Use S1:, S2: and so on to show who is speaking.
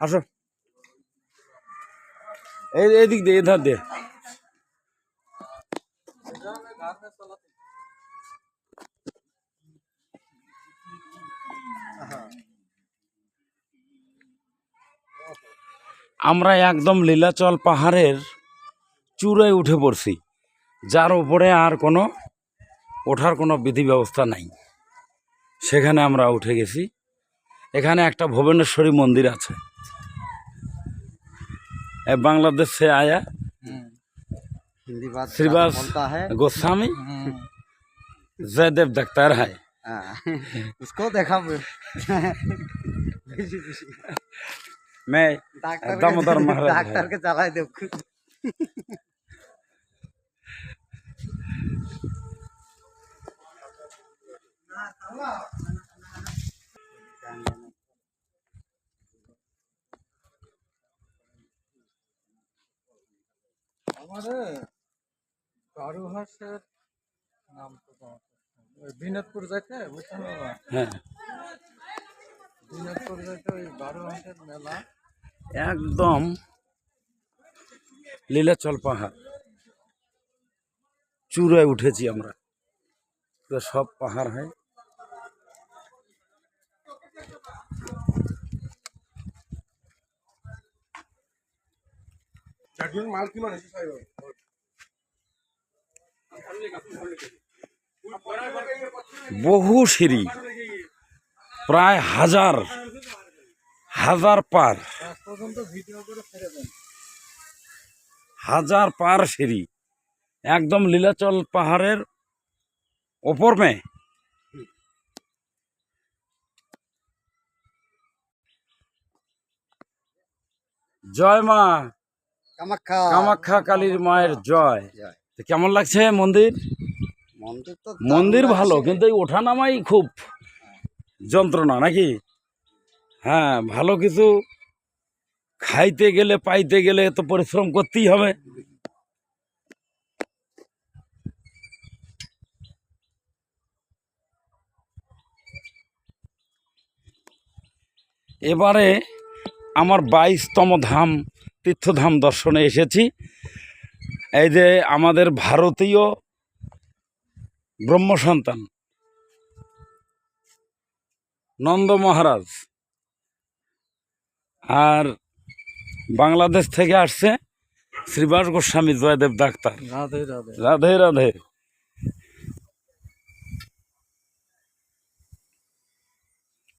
S1: আসো। এই এদিক দিয়ে, এধার দিয়ে। আমরা একদম লীলাচল পাহাড়ের চূড়ায় উঠে পড়ছি। যার উপরে আর কোনো ওঠার কোনো বিধি ব্যবস্থা নাই। সেখানে আমরা উঠে গেছি। এখানে একটা ভুবনেশ্বরী মন্দির আছে এ बांग्लादेश से आया
S2: हिंदी बात
S1: श्रीवास
S2: बोलता है
S1: गोस्वामी जयदेव दख्तर है
S2: हाँ, उसको देखा बेशी बेशी
S1: मैं
S2: डॉक्टर
S1: दामोदर महाराज है।
S2: डॉक्टर के चलाए दे
S3: আমাদের বারুহাসের নাম তো ওই বিনোদপুর যাইতে বুঝছেন
S1: হ্যাঁ।
S3: বিনোদপুর যাইতে ওই বারুহাসের মেলা।
S1: একদম লীলাচল পাহাড়। চূড়ায় উঠেছি আমরা। সব পাহাড় হয়। বহু সিঁড়ি, প্রায় হাজার হাজার পার। হাজার পার সিঁড়ি, একদম লীলাচল পাহাড়ের ওপর মে। জয় মা।
S2: কামাখ্যা।
S1: কালীর মায়ের জয়। তো কেমন লাগছে মন্দির?
S2: মন্দির
S1: ভালো। কিন্তু এই ওঠানামাই খুব যন্ত্রণা নাকি? হ্যাঁ ভালো কিছু খাইতে গেলে পাইতে গেলে তো পরিশ্রম করতেই হবে। এবারে আমার বাইশতম ধাম তীর্থধাম দর্শনে এসেছি। এই যে আমাদের ভারতীয় ব্রহ্ম সন্তান নন্দ মহারাজ আর বাংলাদেশ থেকে আসছে শ্রীবাস গোস্বামী জয়দেব ডাক্তার।
S3: রাধে রাধে।
S1: রাধে রাধে।